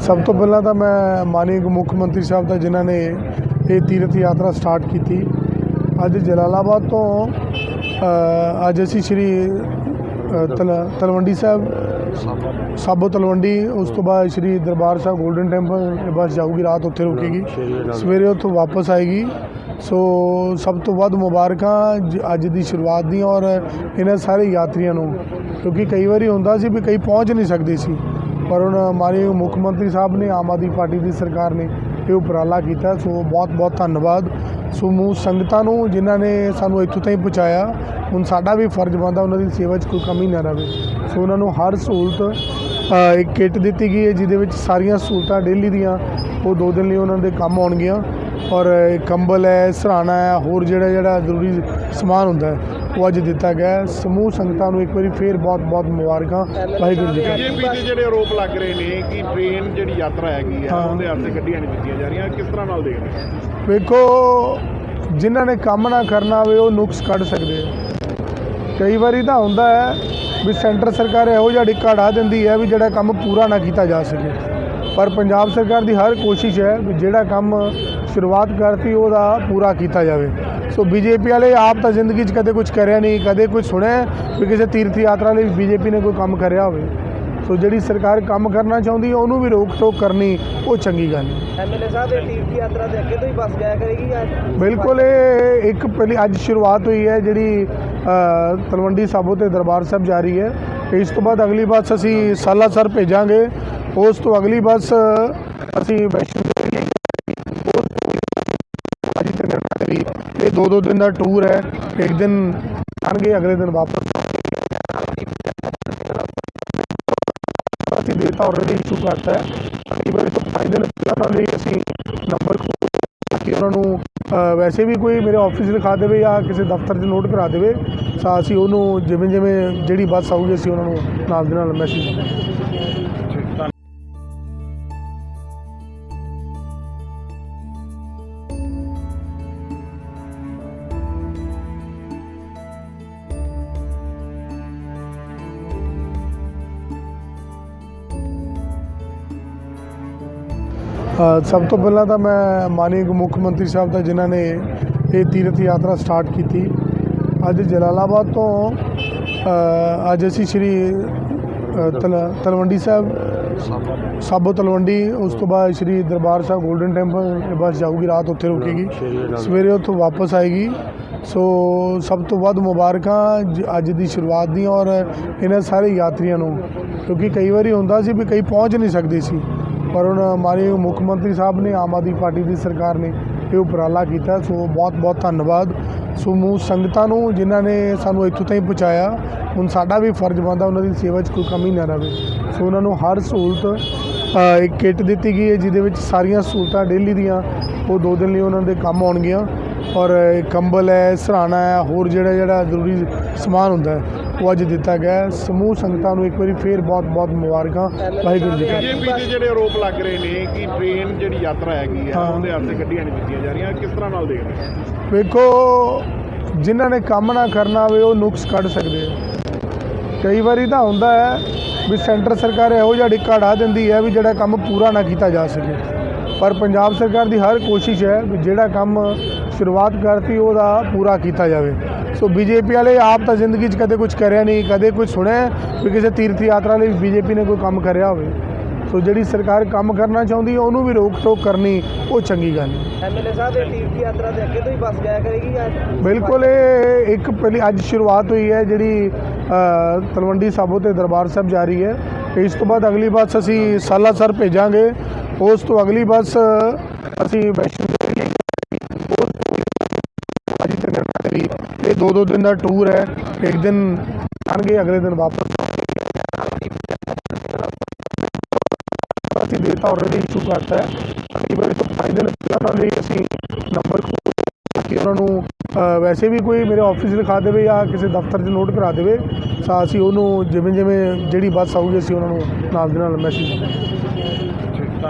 ਸਭ ਤੋਂ ਪਹਿਲਾਂ ਤਾਂ ਮੈਂ ਮਾਨਯੋਗ ਮੁੱਖ ਮੰਤਰੀ ਸਾਹਿਬ ਦਾ ਜਿਨ੍ਹਾਂ ਨੇ ਇਹ ਤੀਰਥ ਯਾਤਰਾ ਸਟਾਰਟ ਕੀਤੀ, ਅੱਜ ਜਲਾਲਾਬਾਦ ਤੋਂ ਅੱਜ ਅਸੀਂ ਸ਼੍ਰੀ ਤਲ, ਤਲਵੰਡੀ ਸਾਹਿਬ, ਸਾਬੋ ਤਲਵੰਡੀ, ਉਸ ਤੋਂ ਬਾਅਦ ਸ਼੍ਰੀ ਦਰਬਾਰ ਸਾਹਿਬ 골ਡਨ ਟੈਂਪਲ ਬਸ ਜਾਊਗੀ, ਰਾਤ ਉੱਥੇ ਰੁਕੇਗੀ, ਸਵੇਰੇ ਉੱਥੋਂ ਵਾਪਸ ਆਏਗੀ। ਸੋ ਸਭ ਤੋਂ ਵੱਧ ਮੁਬਾਰਕਾਂ ਜ- ਅੱਜ ਦੀ ਸ਼ੁਰੂਆਤ ਦੀਆਂ ਔਰ ਇਹਨਾਂ ਸਾਰੇ ਯਾਤਰੀਆਂ ਨੂੰ, ਕਿਉਂਕਿ ਕਈ ਵਾਰੀ ਹੁੰਦਾ ਸੀ ਵੀ ਕਈ ਪਹੁੰਚ ਨਹੀਂ ਸਕਦੇ ਸੀ। ਪਰ ਹੁਣ ਮਾਨਯੋਗ ਮੁੱਖ ਮੰਤਰੀ ਸਾਹਿਬ ਨੇ ਆਮ ਆਦਮੀ ਪਾਰਟੀ ਦੀ ਸਰਕਾਰ ਨੇ ਇਹ ਉਪਰਾਲਾ ਕੀਤਾ, ਸੋ ਬਹੁਤ ਬਹੁਤ ਧੰਨਵਾਦ। ਸੋ ਸਮੂਹ ਸੰਗਤਾਂ ਨੂੰ, ਜਿਨ੍ਹਾਂ ਨੇ ਸਾਨੂੰ ਇੱਥੋਂ ਤਾਈਂ ਪਹੁੰਚਾਇਆ, ਹੁਣ ਸਾਡਾ ਵੀ ਫਰਜ਼ ਬਣਦਾ ਉਹਨਾਂ ਦੀ ਸੇਵਾ 'ਚ ਕੋਈ ਕਮੀ ਨਾ ਰਹੇ ਸੋ ਉਹਨਾਂ ਨੂੰ ਹਰ ਸਹੂਲਤ ਇੱਕ ਕਿੱਟ ਦਿੱਤੀ ਗਈ ਹੈ, ਜਿਹਦੇ ਵਿੱਚ ਸਾਰੀਆਂ ਸਹੂਲਤਾਂ ਡੇਲੀ ਦੀਆਂ, ਉਹ ਦੋ ਦਿਨ ਲਈ ਉਹਨਾਂ ਦੇ ਕੰਮ ਆਉਣਗੀਆਂ। ਔਰ ਕੰਬਲ ਹੈ, ਸਰਾਣਾ ਹੈ, ਹੋਰ ਜਿਹੜਾ ਜਿਹੜਾ ਜ਼ਰੂਰੀ ਸਮਾਨ ਹੁੰਦਾ ਹੈ ਉਹ ਅੱਜ ਦਿੱਤਾ ਗਿਆ। ਸਮੂਹ ਸੰਗਤਾਂ ਨੂੰ ਇੱਕ ਵਾਰੀ ਫੇਰ ਬਹੁਤ ਬਹੁਤ ਮੁਬਾਰਕਾਂ। ਵਾਹਿਗੁਰੂ ਜੀ ਕਾ ਬੀਜੇਪੀ ਦੇ ਜਿਹੜੇ ਆਰੋਪ ਲੱਗ ਰਹੇ ਨੇ ਕਿ ਟ੍ਰੇਨ ਜਿਹੜੀ ਯਾਤਰਾ ਹੈਗੀ ਹਾਂ। ਉਹਦੇ ਵਾਸਤੇ ਗੱਡੀਆਂ ਨਹੀਂ ਦਿੱਤੀਆਂ ਜਾ ਰਹੀਆਂ। ਕਿਸ ਤਰ੍ਹਾਂ ਨਾਲ ਦੇਖਦੇ ਵੇਖੋ ਜਿਨ੍ਹਾਂ ਨੇ ਕੰਮ ਨਾ ਕਰਨਾ ਹੋਵੇ ਉਹ ਨੁਕਸ ਕੱਢ ਸਕਦੇ ਆ। ਕਈ ਵਾਰੀ ਤਾਂ ਹੁੰਦਾ ਹੈ ਵੀ ਸੈਂਟਰ ਸਰਕਾਰ ਇਹੋ ਜਿਹਾ ਡਿੱਕਾ ਢਾ ਦਿੰਦੀ ਹੈ ਵੀ ਜਿਹੜਾ ਕੰਮ ਪੂਰਾ ਨਾ ਕੀਤਾ ਜਾ ਸਕੇ। ਪਰ ਪੰਜਾਬ ਸਰਕਾਰ ਦੀ ਹਰ ਕੋਸ਼ਿਸ਼ ਹੈ ਵੀ ਜਿਹੜਾ ਕੰਮ ਸ਼ੁਰੂਆਤ ਕਰਤੀ ਉਹਦਾ ਪੂਰਾ ਕੀਤਾ ਜਾਵੇ। ਸੋ ਬੀਜੇਪੀ ਵਾਲੇ ਆਪ ਤਾਂ ਜ਼ਿੰਦਗੀ 'ਚ ਕਦੇ ਕੁਝ ਕਰਿਆ ਨਹੀਂ ਕਦੇ ਕੁਝ ਸੁਣਿਆ ਵੀ ਕਿਸੇ ਤੀਰਥ ਯਾਤਰਾ ਲਈ ਬੀਜੇਪੀ ਨੇ ਕੋਈ ਕੰਮ ਕਰਿਆ ਹੋਵੇ ਸੋ ਜਿਹੜੀ ਸਰਕਾਰ ਕੰਮ ਕਰਨਾ ਚਾਹੁੰਦੀ ਹੈ ਉਹਨੂੰ ਵੀ ਰੋਕ ਟੋਕ ਕਰਨੀ ਉਹ ਚੰਗੀ ਗੱਲ ਹੈ ਐਮਐਲਏ ਸਾਹਿਬ ਇਹ ਤੀਰਥ ਯਾਤਰਾ ਦੇ ਅੱਗੇ ਤੋਂ ਹੀ ਬੱਸ ਜਾਇਆ ਕਰੇਗੀ ਜਾਂ ਬਿਲਕੁਲ ਇਹ ਇੱਕ ਪਹਿਲੀ ਅੱਜ ਸ਼ੁਰੂਆਤ ਹੋਈ ਹੈ ਜਿਹੜੀ ਤਲਵੰਡੀ ਸਾਬੋ ਤੇ ਦਰਬਾਰ ਸਾਹਿਬ ਜਾ ਰਹੀ ਹੈ ਇਸ ਤੋਂ ਬਾਅਦ ਅਗਲੀ ਬੱਸ ਅਸੀਂ ਸਾਲਾਸਰ ਭੇਜਾਂਗੇ ਉਸ ਤੋਂ ਅਗਲੀ ਬੱਸ ਅਸੀਂ ਵੈਸ਼ਨੋ ਦੇਵੀ ਉਸ ਤੋਂ ਅੱਜ ਤੱਕ ਕਰੀ ਇਹ ਦੋ ਦੋ ਦਿਨ ਦਾ ਟੂਰ ਹੈ। ਇੱਕ ਦਿਨ ਆਣਗੇ ਅਗਲੇ ਦਿਨ ਵਾਪਸ ਅਸੀਂ ਡੇਟਾ ਆਲਰੇਡੀ ਇਸ਼ੂ ਕਰਤਾ ਹੈ। ਅਗਲੀ ਵਾਰ ਤੋਂ ਪੰਜ ਦਿਨ ਪਹਿਲਾਂ ਲਈ ਅਸੀਂ ਨੰਬਰ ਕਿ ਉਹਨਾਂ ਨੂੰ ਵੈਸੇ ਵੀ ਕੋਈ ਮੇਰੇ ਆਫਿਸ ਲਿਖਾ ਦੇਵੇ ਜਾਂ ਕਿਸੇ ਦਫ਼ਤਰ 'ਚ ਨੋਟ ਕਰਾ ਦੇਵੇ, ਤਾਂ ਅਸੀਂ ਉਹਨੂੰ ਜਿਵੇਂ ਜਿਵੇਂ ਜਿਹੜੀ ਬੱਸ ਆਊਗੀ ਅਸੀਂ ਉਹਨਾਂ ਨੂੰ ਨਾਲ ਦੇ ਨਾਲ ਮੈਸੇਜ ਸਭ ਤੋਂ ਪਹਿਲਾਂ ਤਾਂ ਮੈਂ ਮਾਨਯੋਗ ਮੁੱਖ ਮੰਤਰੀ ਸਾਹਿਬ ਦਾ, ਜਿਨ੍ਹਾਂ ਨੇ ਇਹ ਤੀਰਥ ਯਾਤਰਾ ਸਟਾਰਟ ਕੀਤੀ, ਅੱਜ ਜਲਾਲਾਬਾਦ ਤੋਂ ਅੱਜ ਅਸੀਂ ਸ਼੍ਰੀ ਤਲ, ਤਲਵੰਡੀ ਸਾਹਿਬ, ਸਾਬੋ ਤਲਵੰਡੀ, ਉਸ ਤੋਂ ਬਾਅਦ ਸ਼੍ਰੀ ਦਰਬਾਰ ਸਾਹਿਬ 골ਡਨ ਟੈਂਪਲ ਬਸ ਜਾਊਗੀ, ਰਾਤ ਉੱਥੇ ਰੁਕੇਗੀ, ਸਵੇਰੇ ਉੱਥੋਂ ਵਾਪਸ ਆਏਗੀ। ਸੋ, ਸਭ ਤੋਂ ਵੱਧ ਮੁਬਾਰਕਾਂ ਜ- ਅੱਜ ਦੀ ਸ਼ੁਰੂਆਤ ਦੀਆਂ ਔਰ ਇਹਨਾਂ ਸਾਰੇ ਯਾਤਰੀਆਂ ਨੂੰ, ਕਿਉਂਕਿ ਕਈ ਵਾਰੀ ਹੁੰਦਾ ਸੀ ਵੀ ਕਈ ਪਹੁੰਚ ਨਹੀਂ ਸਕਦੇ ਸੀ। ਪਰ ਹੁਣ ਮਾਨਯੋਗ ਮੁੱਖ ਮੰਤਰੀ ਸਾਹਿਬ ਨੇ ਆਮ ਆਦਮੀ ਪਾਰਟੀ ਦੀ ਸਰਕਾਰ ਨੇ ਇਹ ਉਪਰਾਲਾ ਕੀਤਾ ਸੋ ਬਹੁਤ ਬਹੁਤ ਧੰਨਵਾਦ। ਸਮੂਹ ਸੰਗਤਾਂ ਨੂੰ ਜਿਨ੍ਹਾਂ ਨੇ ਸਾਨੂੰ ਇੱਥੋਂ ਤਾਈਂ ਪਹੁੰਚਾਇਆ ਹੁਣ ਸਾਡਾ ਵੀ ਫਰਜ਼ ਬਣਦਾ ਉਹਨਾਂ ਦੀ ਸੇਵਾ 'ਚ ਕੋਈ ਕਮੀ ਨਾ ਰਹੇ ਸੋ ਉਹਨਾਂ ਨੂੰ ਹਰ ਸਹੂਲਤ ਅ, ਇੱਕ ਕਿੱਟ ਦਿੱਤੀ ਗਈ ਹੈ ਜਿਹਦੇ ਵਿੱਚ ਸਾਰੀਆਂ ਸਹੂਲਤਾਂ ਡੇਲੀ ਦੀਆਂ ਉਹ ਦੋ ਦਿਨ ਲਈ ਉਹਨਾਂ ਦੇ ਕੰਮ ਆਉਣਗੀਆਂ। ਔਰ ਕੰਬਲ ਹੈ ਸਰਾਣਾ ਹੈ ਹੋਰ ਜਿਹੜਾ ਜਿਹੜਾ ਜ਼ਰੂਰੀ ਸਮਾਨ ਹੁੰਦਾ ਹੈ ਉਹ ਅੱਜ ਦਿੱਤਾ ਗਿਆ। ਸਮੂਹ ਸੰਗਤਾਂ ਨੂੰ ਇੱਕ ਵਾਰੀ ਫੇਰ ਬਹੁਤ ਬਹੁਤ ਮੁਬਾਰਕਾਂ। ਵਾਹਿਗੁਰੂ ਜੀ ਕਾ ਬੀਜੇਪੀ ਦੇ ਜਿਹੜੇ ਆਰੋਪ ਲੱਗ ਰਹੇ ਨੇ ਕਿ ਟ੍ਰੇਨ ਜਿਹੜੀ ਯਾਤਰਾ ਹੈਗੀ ਹਾਂ। ਉਹਦੇ ਵਾਸਤੇ ਗੱਡੀਆਂ ਨਹੀਂ ਦਿੱਤੀਆਂ ਜਾ ਰਹੀਆਂ ਕਿਸ ਤਰ੍ਹਾਂ ਨਾਲ ਦੇਖਦੇ ਵੇਖੋ ਜਿਨ੍ਹਾਂ ਨੇ ਕੰਮ ਨਾ ਕਰਨਾ ਹੋਵੇ ਉਹ ਨੁਕਸ ਕੱਢ ਸਕਦੇ ਆ। ਕਈ ਵਾਰੀ ਤਾਂ ਹੁੰਦਾ ਹੈ ਵੀ ਸੈਂਟਰ ਸਰਕਾਰ ਇਹੋ ਜਿਹਾ ਡਿੱਕਾ ਢਾ ਦਿੰਦੀ ਹੈ ਵੀ ਜਿਹੜਾ ਕੰਮ ਪੂਰਾ ਨਾ ਕੀਤਾ ਜਾ ਸਕੇ। ਪਰ ਪੰਜਾਬ ਸਰਕਾਰ ਦੀ ਹਰ ਕੋਸ਼ਿਸ਼ ਹੈ ਵੀ ਜਿਹੜਾ ਕੰਮ ਸ਼ੁਰੂਆਤ ਕਰਤੀ ਉਹਦਾ ਪੂਰਾ ਕੀਤਾ ਜਾਵੇ। ਸੋ ਬੀਜੇਪੀ ਵਾਲੇ ਆਪ ਤਾਂ ਜ਼ਿੰਦਗੀ 'ਚ ਕਦੇ ਕੁਝ ਕਰਿਆ ਨਹੀਂ ਕਦੇ ਕੁਝ ਸੁਣਿਆ ਵੀ ਕਿਸੇ ਤੀਰਥ ਯਾਤਰਾ ਲਈ ਬੀਜੇਪੀ ਨੇ ਕੋਈ ਕੰਮ ਕਰਿਆ ਹੋਵੇ। ਸੋ ਜਿਹੜੀ ਸਰਕਾਰ ਕੰਮ ਕਰਨਾ ਚਾਹੁੰਦੀ ਹੈ ਉਹਨੂੰ ਵੀ ਰੋਕ ਟੋਕ ਕਰਨੀ ਉਹ ਚੰਗੀ ਗੱਲ ਹੈ। ਐਮਐਲਏ ਸਾਹਿਬ ਇਹ ਤੀਰਥ ਯਾਤਰਾ ਦੇ ਅੱਗੇ ਤੋਂ ਹੀ ਬੱਸ ਜਾਇਆ ਕਰੇਗੀ ਬਿਲਕੁਲ ਇਹ ਇੱਕ ਪਹਿਲੀ ਅੱਜ ਸ਼ੁਰੂਆਤ ਹੋਈ ਹੈ ਜਿਹੜੀ ਤਲਵੰਡੀ ਸਾਬੋ ਤੇ ਦਰਬਾਰ ਸਾਹਿਬ ਜਾ ਰਹੀ ਹੈ। ਇਸ ਤੋਂ ਬਾਅਦ ਅਗਲੀ ਬੱਸ ਅਸੀਂ ਸਾਲਾਸਰ ਭੇਜਾਂਗੇ। ਉਸ ਤੋਂ ਅਗਲੀ ਬੱਸ ਅਸੀਂ ਵੈਸ਼ਨੋ ਇਹ ਦੋ ਦੋ ਦਿਨ ਦਾ ਟੂਰ ਹੈ। ਇੱਕ ਦਿਨ ਆਣਗੇ, ਅਗਲੇ ਦਿਨ ਵਾਪਸ ਅਸੀਂ ਡੇਟਾ ਆਲਰੇਡੀ ਇਸ਼ੂ ਕਰਤਾ ਹੈ। ਅਗਲੀ ਵਾਰ ਤੋਂ ਪੰਜ ਦਿਨ ਪਹਿਲਾਂ ਲਈ ਅਸੀਂ ਨੰਬਰ ਕਿ ਉਹਨਾਂ ਨੂੰ ਵੈਸੇ ਵੀ ਕੋਈ ਮੇਰੇ ਆਫਿਸ ਲਿਖਾ ਦੇਵੇ ਜਾਂ ਕਿਸੇ ਦਫ਼ਤਰ 'ਚ ਨੋਟ ਕਰਾ ਦੇਵੇ, ਤਾਂ ਅਸੀਂ ਉਹਨੂੰ ਜਿਵੇਂ ਜਿਵੇਂ ਜਿਹੜੀ ਬੱਸ ਆਊਗੀ, ਅਸੀਂ ਉਹਨਾਂ ਨੂੰ ਨਾਲ ਦੇ ਨਾਲ ਮੈਸੇਜ